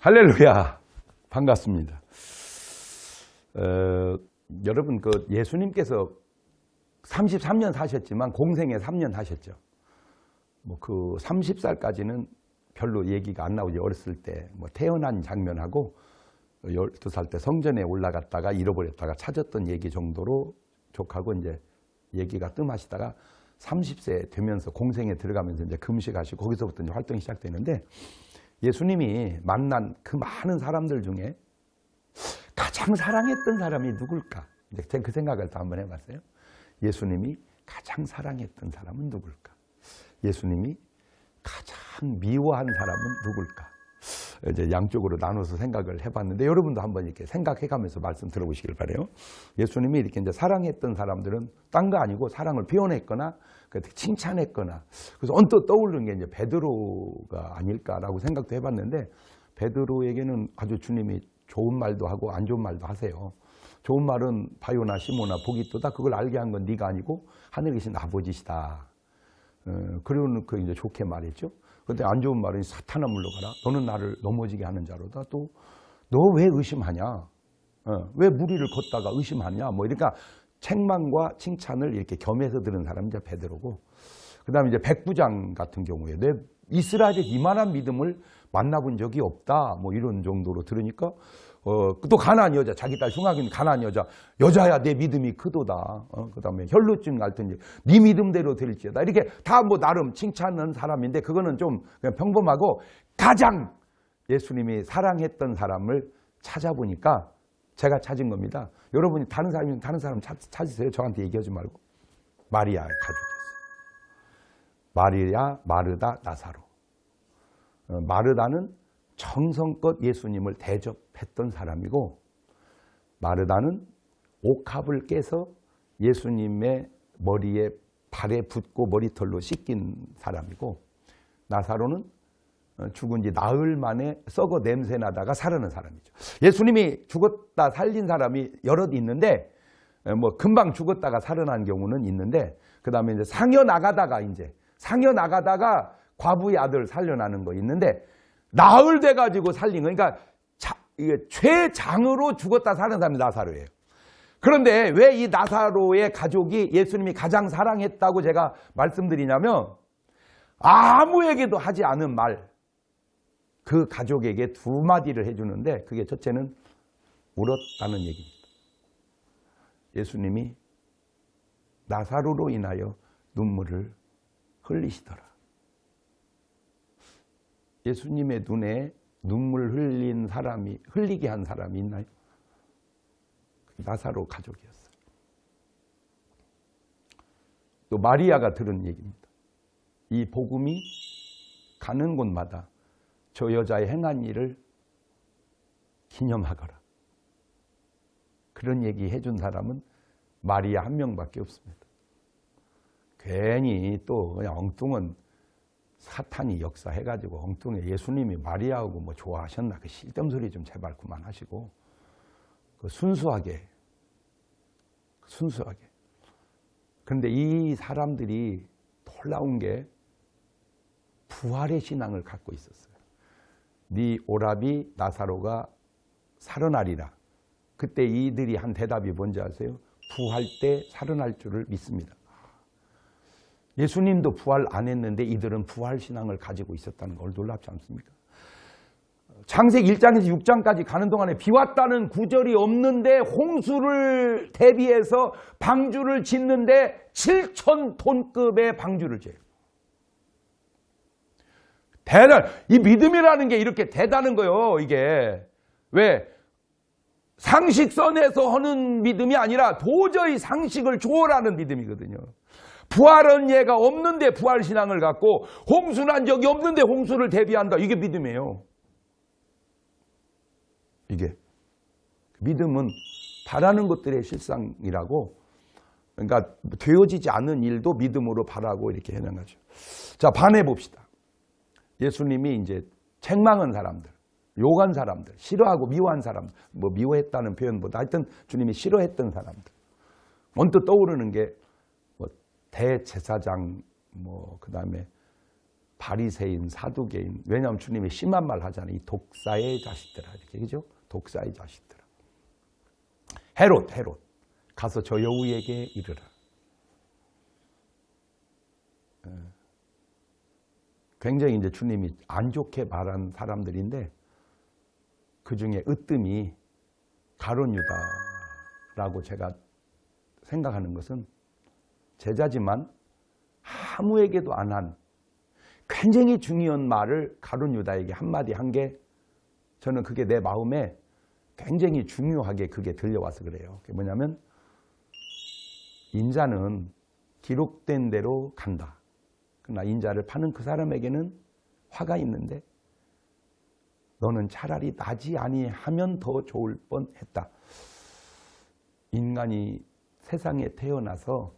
할렐루야. 반갑습니다. 어, 여러분, 그 예수님께서 33년 사셨지만 공생에 3년 하셨죠. 뭐 그 30살까지는 별로 얘기가 안 나오죠. 어렸을 때 뭐 태어난 장면하고 12살 때 성전에 올라갔다가 잃어버렸다가 찾았던 얘기 정도로 족하고 이제 얘기가 뜸하시다가 30세 되면서 공생에 들어가면서 이제 금식하시고 거기서부터 이제 활동이 시작되는데 예수님이 만난 그 많은 사람들 중에 가장 사랑했던 사람이 누굴까? 이제 그 생각을 또 한번 해봤어요. 예수님이 가장 사랑했던 사람은 누굴까? 예수님이 가장 미워한 사람은 누굴까? 이제 양쪽으로 나눠서 생각을 해봤는데 여러분도 한번 이렇게 생각해가면서 말씀 들어보시길 바래요. 예수님이 이렇게 이제 사랑했던 사람들은 딴 거 아니고 사랑을 표현했거나 칭찬했거나 그래서 언뜻 떠오르는 게 이제 베드로가 아닐까라고 생각도 해봤는데 베드로에게는 아주 주님이 좋은 말도 하고 안 좋은 말도 하세요. 좋은 말은 바요나 시모나 복이 또다 그걸 알게 한 건 네가 아니고 하늘에 계신 아버지시다. 어, 그리고는 그 이제 좋게 말했죠. 근데 안 좋은 말은 사탄아 물러가라. 너는 나를 넘어지게 하는 자로다. 또 너 왜 의심하냐? 어, 왜 무리를 걷다가 의심하냐? 뭐 이러니까 책망과 칭찬을 이렇게 겸해서 들은 사람이 이제 베드로고, 그다음에 이제 백부장 같은 경우에 내 이스라엘의 이만한 믿음을 만나본 적이 없다. 뭐 이런 정도로 들으니까 어, 또 가난 여자, 자기 딸 흉악인 가난 여자, 여자야 내 믿음이 크도다. 어, 그 다음에 혈루증 앓든지 네 믿음대로 될지어다. 이렇게 다 뭐 나름 칭찬하는 사람인데 그거는 좀 그냥 평범하고 가장 예수님이 사랑했던 사람을 찾아보니까 제가 찾은 겁니다. 여러분이 다른 사람이면 다른 사람 찾, 찾으세요. 저한테 얘기하지 말고. 마리아의 가족이었어요. 마리아, 마르다, 나사로. 어, 마르다는 정성껏 예수님을 대접했던 사람이고 마르다는 옥합을 깨서 예수님의 머리에 발에 붓고 머리털로 씻긴 사람이고 나사로는 죽은 지 나흘 만에 썩어 냄새 나다가 살아난 사람이죠. 예수님이 죽었다 살린 사람이 여럿 있는데 뭐 금방 죽었다가 살아난 경우는 있는데 그 다음에 이제 상여 나가다가 이제 상여 나가다가 과부의 아들 살려나는 거 있는데 나흘 돼 가지고 살린 거 그러니까 자, 이게 최장으로 죽었다 사는 사람이 나사로예요. 그런데 왜 이 나사로의 가족이 예수님이 가장 사랑했다고 제가 말씀드리냐면 아무에게도 하지 않은 말 그 가족에게 두 마디를 해주는데 그게 첫째는 울었다는 얘기입니다. 예수님이 나사로로 인하여 눈물을 흘리시더라. 예수님의 눈에 눈물 흘린 사람이 흘리게 한 사람이 있나요? 나사로 가족이었어요. 또 마리아가 들은 얘기입니다. 이 복음이 가는 곳마다 저 여자의 행한 일을 기념하거라. 그런 얘기 해준 사람은 마리아 한 명밖에 없습니다. 괜히 또 그냥 엉뚱한 사탄이 역사해가지고 엉뚱해 예수님이 마리아하고 뭐 좋아하셨나 그 실담 소리 좀 제발 그만하시고 그 순수하게 순수하게 그런데 이 사람들이 놀라운 게 부활의 신앙을 갖고 있었어요. 네 오라비 나사로가 살아나리라. 그때 이들이 한 대답이 뭔지 아세요? 부활 때 살아날 줄을 믿습니다. 예수님도 부활 안 했는데 이들은 부활 신앙을 가지고 있었다는 걸 놀랍지 않습니까? 창세기 1장에서 6장까지 가는 동안에 비 왔다는 구절이 없는데 홍수를 대비해서 방주를 짓는데 7천 톤급의 방주를 지어요. 대단, 이 믿음이라는 게 이렇게 대단한 거예요, 이게. 왜? 상식선에서 하는 믿음이 아니라 도저히 상식을 초월하는 믿음이거든요. 부활은 예가 없는데 부활 신앙을 갖고 홍수난 적이 없는데 홍수를 대비한다. 이게 믿음이에요. 이게 믿음은 바라는 것들의 실상이라고 그러니까 되어지지 않은 일도 믿음으로 바라고 이렇게 해낸 거죠. 자, 반해 봅시다. 예수님이 이제 책망한 사람들, 욕한 사람들, 싫어하고 미워한 사람들, 뭐 미워했다는 표현보다 하여튼 주님이 싫어했던 사람들. 언뜻 떠오르는 게뭐 대제사장, 뭐 그다음에 바리새인, 사두개인. 왜냐하면 주님이 심한 말 하잖아요. 이 독사의 자식들아 이렇게 그죠? 독사의 자식들아. 헤롯, 헤롯. 가서 저 여우에게 이르라. 예. 굉장히 이제 주님이 안 좋게 말한 사람들인데 그 중에 으뜸이 가론 유다라고 제가 생각하는 것은 제자지만 아무에게도 안 한 굉장히 중요한 말을 가론 유다에게 한마디 한 게 저는 그게 내 마음에 굉장히 중요하게 그게 들려와서 그래요. 그게 뭐냐면 인자는 기록된 대로 간다. 그러나 인자를 파는 그 사람에게는 화가 있는데 너는 차라리 나지 아니하면 더 좋을 뻔했다. 인간이 세상에 태어나서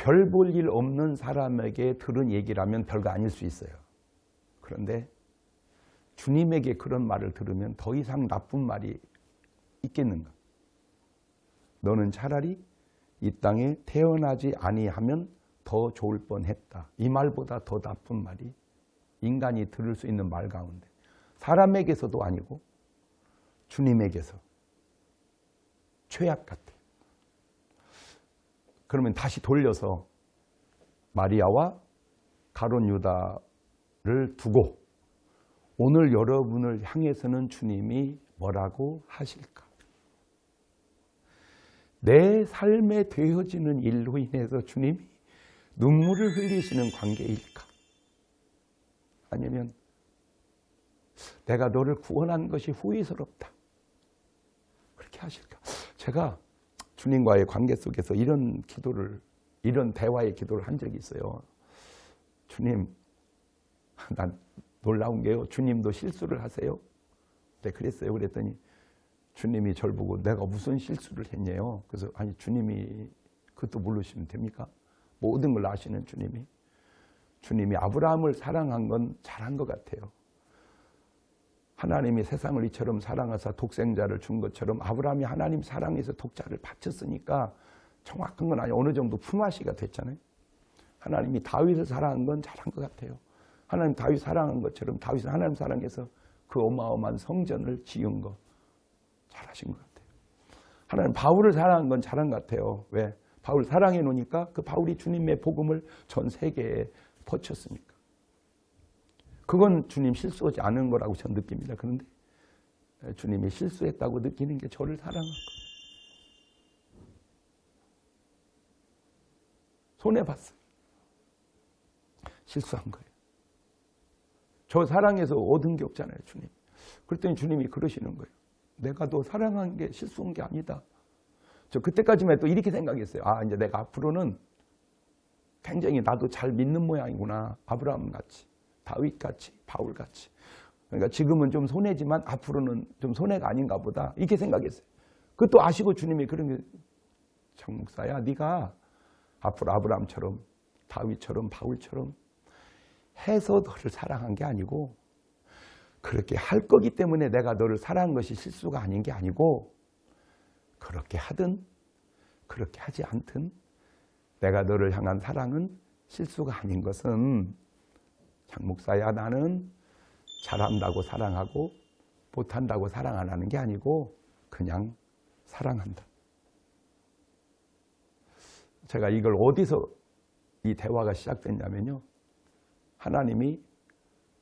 별 볼 일 없는 사람에게 들은 얘기라면 별거 아닐 수 있어요. 그런데 주님에게 그런 말을 들으면 더 이상 나쁜 말이 있겠는가? 너는 차라리 이 땅에 태어나지 아니하면 더 좋을 뻔했다. 이 말보다 더 나쁜 말이 인간이 들을 수 있는 말 가운데 사람에게서도 아니고 주님에게서 최악 같아. 그러면 다시 돌려서 마리아와 가론 유다를 두고 오늘 여러분을 향해서는 주님이 뭐라고 하실까? 내 삶에 되어지는 일로 인해서 주님이 눈물을 흘리시는 관계일까? 아니면 내가 너를 구원한 것이 후회스럽다. 그렇게 하실까? 제가 주님과의 관계 속에서 이런 기도를, 이런 대화의 기도를 한 적이 있어요. 주님, 난 놀라운 게요. 주님도 실수를 하세요. 네, 그랬어요. 그랬더니 주님이 절 보고 내가 무슨 실수를 했냐요. 그래서 아니 주님이 그것도 모르시면 됩니까? 모든 걸 아시는 주님이 주님이 아브라함을 사랑한 건 잘한 것 같아요. 하나님이 세상을 이처럼 사랑하사 독생자를 준 것처럼 아브라함이 하나님 사랑해서 독자를 바쳤으니까 정확한 건 아니 어느 정도 품앗이가 됐잖아요. 하나님이 다윗을 사랑한 건 잘한 것 같아요. 하나님 다윗 사랑한 것처럼 다윗은 하나님 사랑해서 그 어마어마한 성전을 지은 거 잘하신 것 같아요. 하나님 바울을 사랑한 건 잘한 것 같아요. 왜? 바울 사랑해 놓으니까 그 바울이 주님의 복음을 전 세계에 퍼쳤으니까. 그건 주님 실수하지 않은 거라고 저는 느낍니다. 그런데 주님이 실수했다고 느끼는 게 저를 사랑한 거예요. 손해봤어요. 실수한 거예요. 저 사랑해서 얻은 게 없잖아요, 주님. 그랬더니 주님이 그러시는 거예요. 내가 너 사랑한 게 실수한 게 아니다. 저 그때까지만 또 이렇게 생각했어요. 아, 이제 내가 앞으로는 굉장히 나도 잘 믿는 모양이구나. 아브라함 같이, 다윗 같이, 바울 같이. 그러니까 지금은 좀 손해지만 앞으로는 좀 손해가 아닌가 보다. 이렇게 생각했어요. 그것도 아시고 주님이 그런 게, 장 목사야, 네가 앞으로 아브라함처럼, 다윗처럼, 바울처럼 해서 너를 사랑한 게 아니고 그렇게 할 거기 때문에 내가 너를 사랑한 것이 실수가 아닌 게 아니고 그렇게 하든 그렇게 하지 않든 내가 너를 향한 사랑은 실수가 아닌 것은 장목사야 나는 잘한다고 사랑하고 못한다고 사랑 안 하는 게 아니고 그냥 사랑한다. 제가 이걸 어디서 이 대화가 시작됐냐면요. 하나님이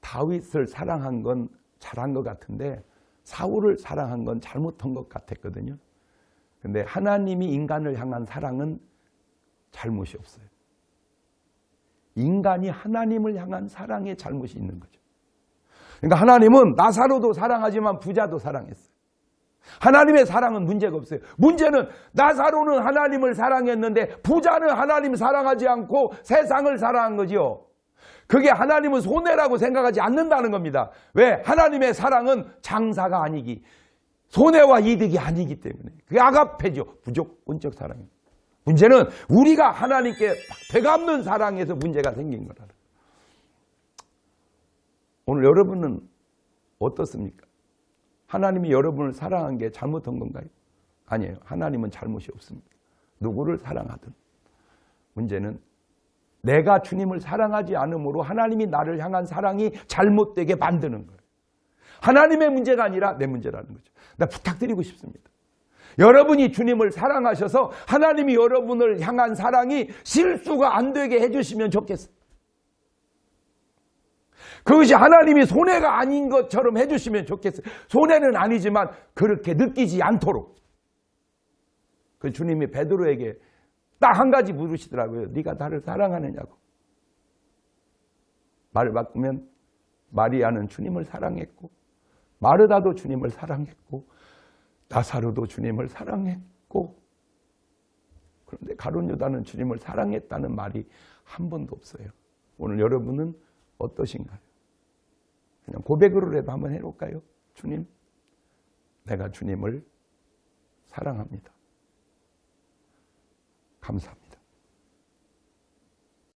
다윗을 사랑한 건 잘한 것 같은데 사울을 사랑한 건 잘못한 것 같았거든요. 근데 하나님이 인간을 향한 사랑은 잘못이 없어요. 인간이 하나님을 향한 사랑에 잘못이 있는 거죠. 그러니까 하나님은 나사로도 사랑하지만 부자도 사랑했어요. 하나님의 사랑은 문제가 없어요. 문제는 나사로는 하나님을 사랑했는데 부자는 하나님 사랑하지 않고 세상을 사랑한 거지요. 그게 하나님은 손해라고 생각하지 않는다는 겁니다. 왜? 하나님의 사랑은 장사가 아니기, 손해와 이득이 아니기 때문에. 그게 아가페죠. 무조건적 사랑입니다. 문제는 우리가 하나님께 되갚는 사랑에서 문제가 생긴 거라. 오늘 여러분은 어떻습니까? 하나님이 여러분을 사랑한 게 잘못한 건가요? 아니에요. 하나님은 잘못이 없습니다. 누구를 사랑하든 문제는 내가 주님을 사랑하지 않으므로 하나님이 나를 향한 사랑이 잘못되게 만드는 거예요. 하나님의 문제가 아니라 내 문제라는 거죠. 나 부탁드리고 싶습니다. 여러분이 주님을 사랑하셔서 하나님이 여러분을 향한 사랑이 실수가 안 되게 해주시면 좋겠어요. 그것이 하나님이 손해가 아닌 것처럼 해주시면 좋겠어요. 손해는 아니지만 그렇게 느끼지 않도록. 그 주님이 베드로에게 딱 한 가지 물으시더라고요. 네가 나를 사랑하느냐고. 말을 바꾸면 마리아는 주님을 사랑했고 마르다도 주님을 사랑했고 나사로도 주님을 사랑했고 그런데 가룟 유다는 주님을 사랑했다는 말이 한 번도 없어요. 오늘 여러분은 어떠신가요? 그냥 고백으로라도 한번 해볼까요? 주님, 내가 주님을 사랑합니다. 감사합니다.